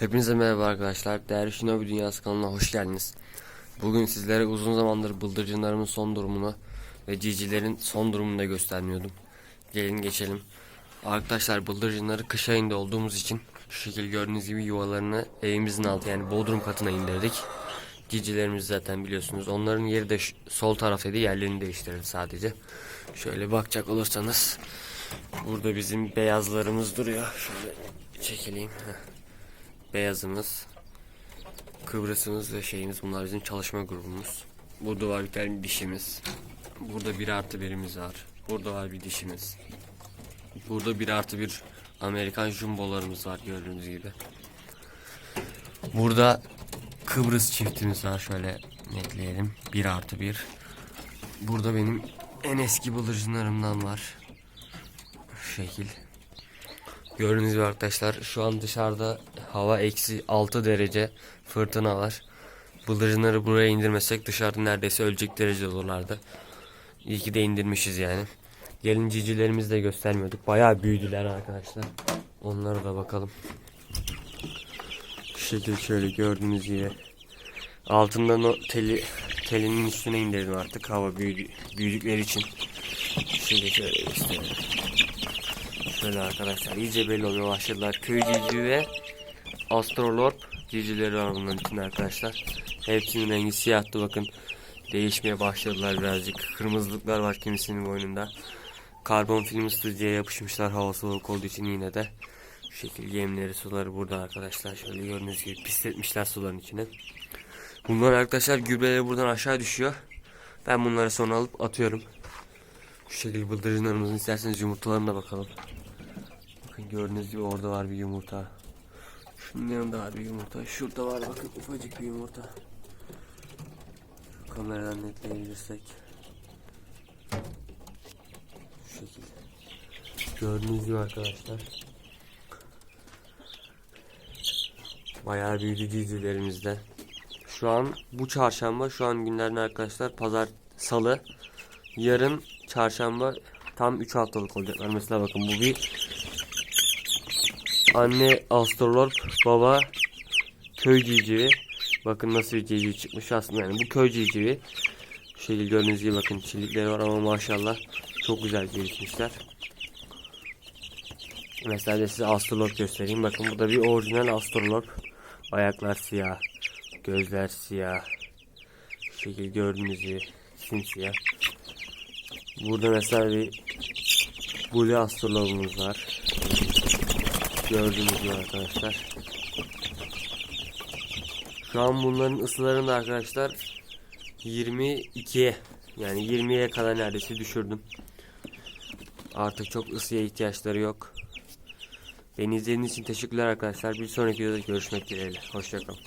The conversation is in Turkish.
Hepinize merhaba arkadaşlar. Değerli Shinobi Dünyası kanalına hoş geldiniz. Bugün sizlere uzun zamandır bıldırcınlarımın son durumunu ve cicilerin son durumunu da göstermiyordum. Gelin geçelim. Arkadaşlar bıldırcınları kış ayında olduğumuz için şu şekil gördüğünüz gibi yuvalarını evimizin altı yani bodrum katına indirdik. Cicilerimiz zaten biliyorsunuz. Onların yeri de sol taraftaydı. Yerlerini değiştirdik sadece. Şöyle bakacak olursanız burada bizim beyazlarımız duruyor. Şöyle çekileyim. Heh beyazımız, Kıbrıs'ımız ve şeyimiz bunlar bizim çalışma grubumuz. Burada var bir tane dişimiz. Burada bir artı birimiz var. Burada var bir dişimiz. Burada bir artı bir Amerikan jumbolarımız var gördüğünüz gibi. Burada Kıbrıs çiftimiz var şöyle netleyelim. Bir artı bir. Burada benim en eski bıldırcınlarımdan var. Şu şekil. Gördüğünüz gibi arkadaşlar şu an dışarıda hava eksi 6 derece fırtına var. Bıldırcınları buraya indirmesek dışarıda neredeyse ölecek derece olurlardı. İyi ki de indirmişiz yani. Gelin cicilerimizi de göstermiyorduk. Bayağı büyüdüler arkadaşlar. Onlara da bakalım. Şu şekilde şöyle gördüğünüz gibi. Altından o teli, telinin üstüne indirdim artık hava büyüdü, büyüdükleri için. Şöyle şöyle gösterelim. Şöyle arkadaşlar iyice belli oluyor başladılar. Köy cici ve astrolorp cicileri var bunların içinde arkadaşlar. Hepsinin rengi siyahtı bakın. Değişmeye başladılar birazcık. Kırmızılıklar var kimisinin boynunda. Karbon film ısıtıcıya yapışmışlar hava soğuk olduğu için yine de. Şu şekilde yemleri suları burada arkadaşlar. Şöyle gördüğünüz gibi pisletmişler suların içine. Bunlar arkadaşlar gübreleri buradan aşağı düşüyor. Ben bunları sonra alıp atıyorum. Şu şekilde bıldırcınlarımızın isterseniz yumurtalarına bakalım. Bakın gördüğünüz gibi orada var bir yumurta. Şunun yanında var bir yumurta. Şurada var bakın ufacık bir yumurta. Kameradan netleyebilirsek. Şu şekilde. Gördüğünüz gibi arkadaşlar. Bayağı büyüdü dizilerimizde. Şu an bu çarşamba şu an günlerden arkadaşlar pazar salı yarın çarşamba tam 3 haftalık olacaklar. Mesela bakın bu bir anne astrolog baba köy civcivi. Bakın nasıl bir civciv çıkmış aslında yani bu köy civcivi. Şu şekilde gördüğünüz gibi bakın çilikleri var ama maşallah çok güzel gelişmişler. Mesela de size astrolog göstereyim. Bakın burada bir orijinal astrolog. Ayaklar siyah. Gözler siyah. Şu şekilde gördüğünüz gibi simsiyah. Burada mesela bir Blue astrologumuz var. Gördüğünüz gibi arkadaşlar. Şu an bunların ısılarını da arkadaşlar 22'ye yani 20'ye kadar neredeyse düşürdüm. Artık çok ısıya ihtiyaçları yok. Beni izlediğiniz için teşekkürler arkadaşlar. Bir sonraki videoda görüşmek dileğiyle. Hoşçakalın.